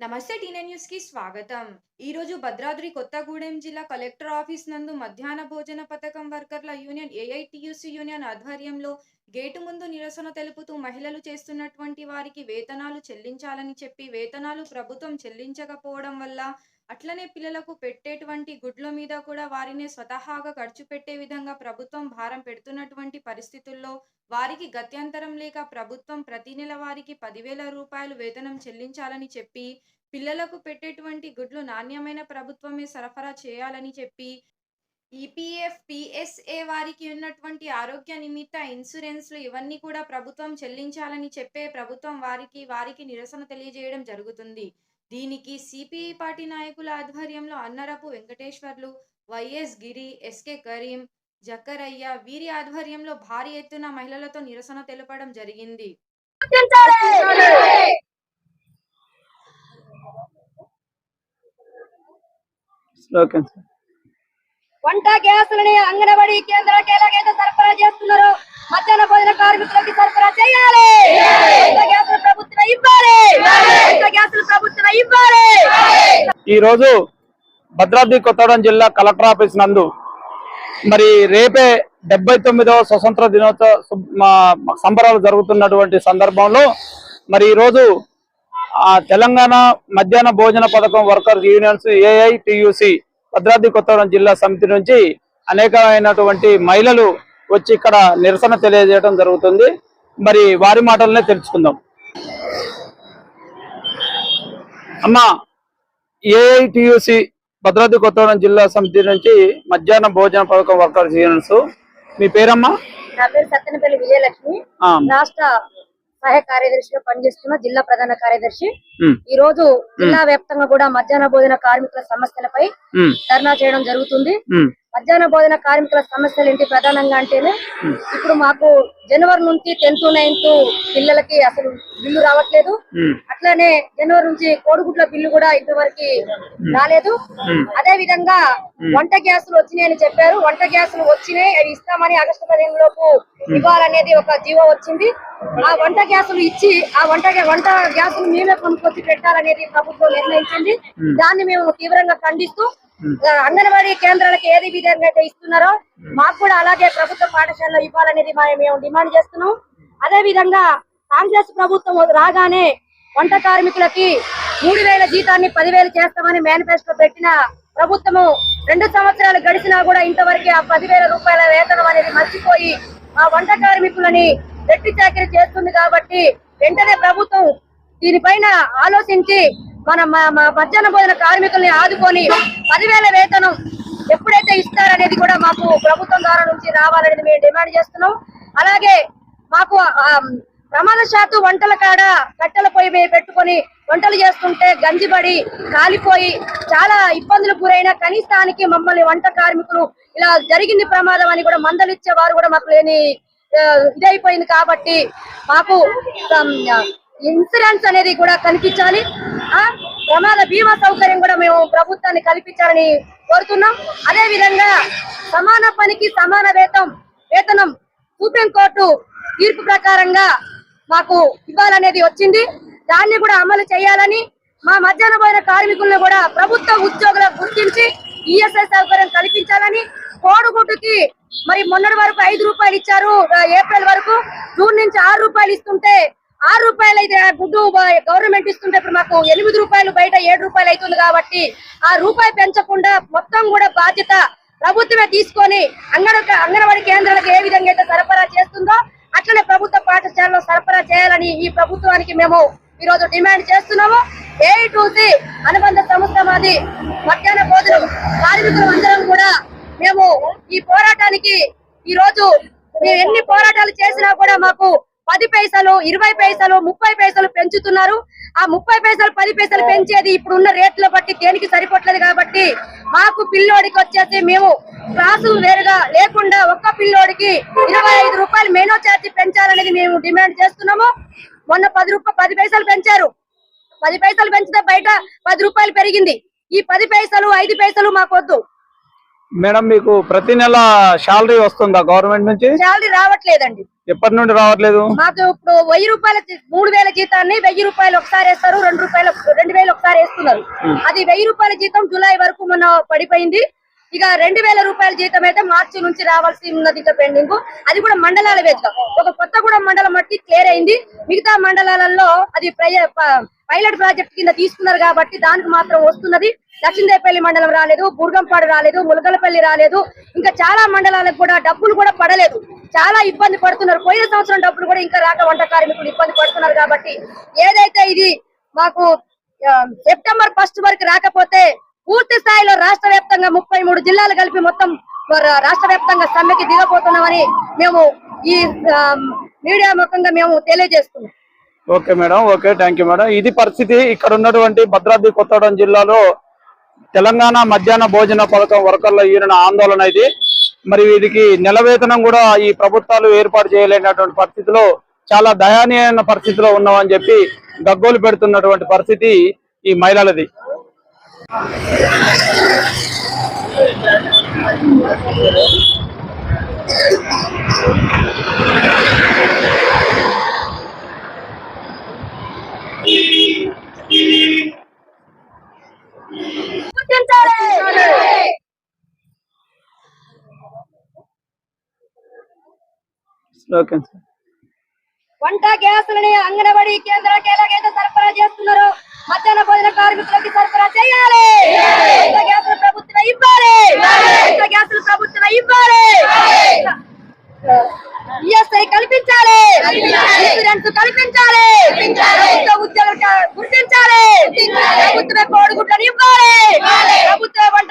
నమస్తే టీనే న్యూస్కి స్వాగతం. ఈ రోజు భద్రాద్రి కొత్తగూడెం జిల్లా కలెక్టర్ ఆఫీస్ నందు మధ్యాహ్న భోజన పథకం వర్కర్ల యూనియన్ ఏఐటియుసి యూనియన్ ఆధ్వర్యంలో గేటు ముందు నిరసన తెలుపుతూ మహిళలు చేస్తున్నటువంటి వారికి వేతనాలు చెల్లించాలని చెప్పి వేతనాలు ప్రభుత్వం చెల్లించకపోవడం వల్ల అట్లనే పిల్లలకు పెట్టేటువంటి గుడ్ల మీద కూడా వారిని స్వతహాగా ఖర్చు పెట్టే విధంగా ప్రభుత్వం భారం పెడుతున్నటువంటి పరిస్థితుల్లో వారికి గత్యంతరం లేక ప్రభుత్వం ప్రతి నెల వారికి పదివేల రూపాయలు వేతనం చెల్లించాలని చెప్పి పిల్లలకు పెట్టేటువంటి గుడ్లు నాణ్యమైన ప్రభుత్వమే సరఫరా చేయాలని చెప్పి ఈపీఎఫ్ పిఎస్ఏ వారికి ఉన్నటువంటి ఆరోగ్య నిమిత్త ఇన్సూరెన్స్లు ఇవన్నీ కూడా ప్రభుత్వం చెల్లించాలని చెప్పే ప్రభుత్వం వారికి వారికి నిరసన తెలియజేయడం జరుగుతుంది. దీనికి సిపిఐ పార్టీ నాయకుల ఆధ్వర్యంలో అన్నరపు వెంకటేశ్వర్లు వైఎస్ గిరి ఎస్కే కరీం జక్కరయ్య వీరి ఆధ్వర్యంలో భారీ ఎత్తున మహిళలతో నిరసన తెలపడం జరిగింది. వంట గ్యాసులని అంగన్వాడీ కేంద్రాలకు ఎలాగైతే సరఫరా చేస్తున్నారో. మధ్యాహ్న భోజన కార్మికులకి సరఫరా చేయాలి. గ్యాసులు ప్రభుత్వం ఇవ్వాలి. వంట గ్యాసులు ప్రభుత్వం ఇవ్వాలి. ఈ రోజు భద్రాద్రి కొత్తగూడెం జిల్లా కలెక్టర్ ఆఫీస్ నందు మరి రేపే డెబ్బై తొమ్మిదవ స్వతంత్ర దినోత్సవ సంబరాలు జరుగుతున్నటువంటి సందర్భంలో మరి ఈ రోజు ఆ తెలంగాణ మధ్యాహ్న భోజన పథకం workers unions AITUC Bhadradri Kothagudem జిల్లా సమితి నుంచి అనేకమైనటువంటి మహిళలు వచ్చి ఇక్కడ నిరసన తెలియజేయడం జరుగుతుంది. మరి వారి మాటలనే తెలుసుకుందాం. అమ్మా ఏఐటియుసి భద్రాద్రి కొత్తగూడెం జిల్లా సమితి నుంచి మధ్యాహ్న భోజన పథకం వర్కర్స్ యూనియన్స్ మీ పేరమ్మా? నా పేరు సత్తెనపల్లి విజయలక్ష్మి. రాష్ట్ర సహాయ కార్యదర్శిగా పనిచేస్తున్న జిల్లా ప్రధాన కార్యదర్శి. ఈ రోజు జిల్లా వ్యాప్తంగా కూడా మధ్యాహ్న భోజన కార్మికుల సమస్యలపై ధర్నా చేయడం జరుగుతుంది. మధ్యాహ్న భోజన కార్మికుల సమస్యలు ఏంటి ప్రధానంగా అంటేనే ఇప్పుడు మాకు జనవరి నుంచి టెన్త్ నైన్త్ పిల్లలకి అసలు బిల్లు రావట్లేదు. అట్లానే జనవరి నుంచి కోడిగుడ్ల బిల్లు కూడా ఇంతవరకు రాలేదు. అదే విధంగా వంట గ్యాసులు వచ్చినాయని చెప్పారు. వంట గ్యాసులు వచ్చినాయి. అవి ఇస్తామని ఆగస్టు పదిహేను లోపు ఇవ్వాలనేది ఒక జీవో వచ్చింది. ఆ వంట గ్యాసులు ఇచ్చి ఆ వంట వంట గ్యాసులు మేమే కొనుక్కొచ్చి పెట్టాలనేది ప్రభుత్వం నిర్ణయించింది. దాన్ని మేము తీవ్రంగా ఖండిస్తూ అంగన్వాడీ కేంద్రాలకు ఏది విధంగా అయితే ఇస్తున్నారో మాకు కూడా అలాగే ప్రభుత్వ పాఠశాలలో ఇవ్వాలనేది మేము డిమాండ్ చేస్తున్నాం. అదే విధంగా కాంగ్రెస్ ప్రభుత్వం రాగానే వంట కార్మికులకి మూడు వేల జీతాన్ని పదివేలు చేస్తామని మేనిఫెస్టో పెట్టిన ప్రభుత్వము రెండు సంవత్సరాలు గడిచినా కూడా ఇంతవరకు ఆ పదివేల రూపాయల వేతనం అనేది మర్చిపోయి ఆ వంట కార్మికులని వెట్టి చాకరీ చేస్తుంది కాబట్టి వెంటనే ప్రభుత్వం దీనిపైన ఆలోచించి మన మధ్యాహ్న భోజన కార్మికుల్ని ఆదుకొని పదివేల వేతనం ఎప్పుడైతే ఇస్తారనేది కూడా మాకు ప్రభుత్వం ద్వారా నుంచి రావాలనేది మేము డిమాండ్ చేస్తున్నాం. అలాగే మాకు ప్రమాద శాతు వంటల కాడ కట్టెల పొయ్యి పెట్టుకొని వంటలు చేస్తుంటే గంజిబడి కాలిపోయి చాలా ఇబ్బందులు గురైన కనీసానికి మమ్మల్ని వంట కార్మికులు ఇలా జరిగింది ప్రమాదం అని కూడా మందలిచ్చే వారు కూడా మాకు లేని ఇదైపోయింది కాబట్టి మాకు ఇన్సూరెన్స్ అనేది కూడా కనిపించాలి. ప్రమాద బీమా సౌకర్యం కూడా మేము ప్రభుత్వాన్ని కల్పించాలని కోరుతున్నాం. అదే విధంగా సమాన పనికి సమాన వేతం వేతనం సుప్రీంకోర్టు తీర్పు ప్రకారంగా మాకు ఇవ్వాలనేది వచ్చింది. దాన్ని కూడా అమలు చేయాలని మా మధ్యాహ్న భోజన కార్మికులను కూడా ప్రభుత్వ ఉద్యోగులకు గుర్తించి ఈఎస్ఐ సౌకర్యం కల్పించాలని కోడుగుడ్డుకి మరి మొన్నటి వరకు ఐదు రూపాయలు ఇచ్చారు ఏప్రిల్ వరకు. జూన్ నుంచి ఆరు రూపాయలు ఇస్తుంటే ఆరు రూపాయలు అయితే గుడ్డు గవర్నమెంట్ ఇస్తుంటే ఇప్పుడు మాకు ఎనిమిది రూపాయలు బయట ఏడు రూపాయలు అవుతుంది కాబట్టి ఆ రూపాయి పెంచకుండా మొత్తం కూడా బాధ్యత ప్రభుత్వమే తీసుకొని అంగన అంగన్వాడీ కేంద్రాలకు ఏ విధంగా అయితే సరఫరా చేస్తుందో అట్లనే ప్రభుత్వ పాఠశాలలో సరఫరా చేయాలని ఈ ప్రభుత్వానికి మేము ఈ రోజు డిమాండ్ చేస్తున్నాము. ఏ టూసి అనుబంధ సంస్థ మాది మధ్యాహ్న భోజనం. కార్మికులు అందరం కూడా మేము ఈ పోరాటానికి ఈ రోజు మేము ఎన్ని పోరాటాలు చేసినా కూడా మాకు పది పైసలు ఇరవై పైసలు ముప్పై పైసలు పెంచుతున్నారు. ఆ ముప్పై పైసలు పది పైసలు పెంచేది ఇప్పుడు ఉన్న రేట్ల బట్టి దేనికి సరిపోట్లేదు కాబట్టి మాకు పిల్లోడికి వచ్చేసి మేము క్లాసులు వేరుగా లేకుండా ఒక్క పిల్లోడికి ఇరవై ఐదు రూపాయలు మెనో ఛార్జ్ పెంచాలనేది మేము డిమాండ్ చేస్తున్నాము. మొన్న పది రూపాయలు పది పైసలు పెంచారు. పది పైసలు పెంచితే బయట పది రూపాయలు పెరిగింది. ఈ పది పైసలు ఐదు పైసలు మాకు వద్దు మేడం మీకు ప్రతి నెల శాలరీ వస్తుందా గవర్నమెంట్ నుంచి? శాలరీ రావట్లేదండి. ఎప్పటి నుండి రావట్లేదు? మాకు ఇప్పుడు వెయ్యి రూపాయల మూడు వేల జీతాన్ని వెయ్యి రూపాయలు ఒకసారి వేస్తారు రెండు రూపాయలు రెండు వేలు ఒకసారి వేస్తున్నారు. అది వెయ్యి రూపాయల జీతం జూలై వరకు మొన్న పడిపోయింది. ఇక రెండు వేల రూపాయల జీతం అయితే మార్చి నుంచి రావాల్సి ఉన్నది ఇంకా పెండింగ్. అది కూడా మండలాల వేదిక. ఒక కొత్తగూడెం మండలం మట్టి క్లియర్ అయింది. మిగతా మండలాలలో అది పైలట్ ప్రాజెక్ట్ కింద తీసుకున్నారు కాబట్టి దానికి మాత్రం వస్తున్నది. లక్ష్మీదేపల్లి మండలం రాలేదు బుర్గంపాడు రాలేదు ములగలపల్లి రాలేదు. ఇంకా చాలా మండలాలకు కూడా డబ్బులు కూడా పడలేదు. చాలా ఇబ్బంది పడుతున్నారు. పోయిన సంవత్సరం డబ్బులు కూడా ఇంకా రాక వంట కార్మికులు ఇబ్బంది పడుతున్నారు కాబట్టి ఏదైతే ఇది మాకు సెప్టెంబర్ ఫస్ట్ వరకు రాకపోతే పూర్తి స్థాయిలో రాష్ట్ర వ్యాప్తంగా ముప్పై మూడు జిల్లాలు కలిపి మొత్తం రాష్ట్ర వ్యాప్తంగా సమ్మెకి దిగబోతున్నామని మేము ఈ మీడియా ముఖంగా మేము తెలియజేస్తున్నాం. Okay madam okay thank you madam. ఇది పరిస్థితి. ఇక్కడ ఉన్నటువంటి భద్రాద్రి కొత్తగూడెం జిల్లాలో తెలంగాణ మధ్యాహ్న భోజన పథకం వర్కర్ల యూనియన్ ఆందోళన ఇది. మరి వీరికి నెలవేతనం కూడా ఈ ప్రభుత్వాలు ఏర్పాటు చేయలేనటువంటి పరిస్థితిలో చాలా దయానీయమైన పరిస్థితిలో ఉన్నామని చెప్పి గగ్గోలు పెడుతున్నటువంటి పరిస్థితి ఈ మహిళలది గుర్తించాలి ఓకే సార్. వంట గ్యాసులని అంగన్వాడీ కేంద్రాలకు ఎలాగైతే సరఫరా చేస్తున్నారో మధ్యాహ్న భోజన కార్మికులకి సరఫరా చేయాలి. గ్యాసులు ప్రభుత్వం ఇవ్వాలి. గ్యాసులు ప్రభుత్వం ఇవ్వాలి. ఈఎస్ఐ కల్పించాలి. ఇన్సూరెన్స్ కల్పించాలి. ప్రభుత్వ ఉద్యోగులకు గుర్తించాలి. ప్రభుత్వమే కోడిగుడ్లను ఇవ్వాలి. ప్రభుత్వ వంట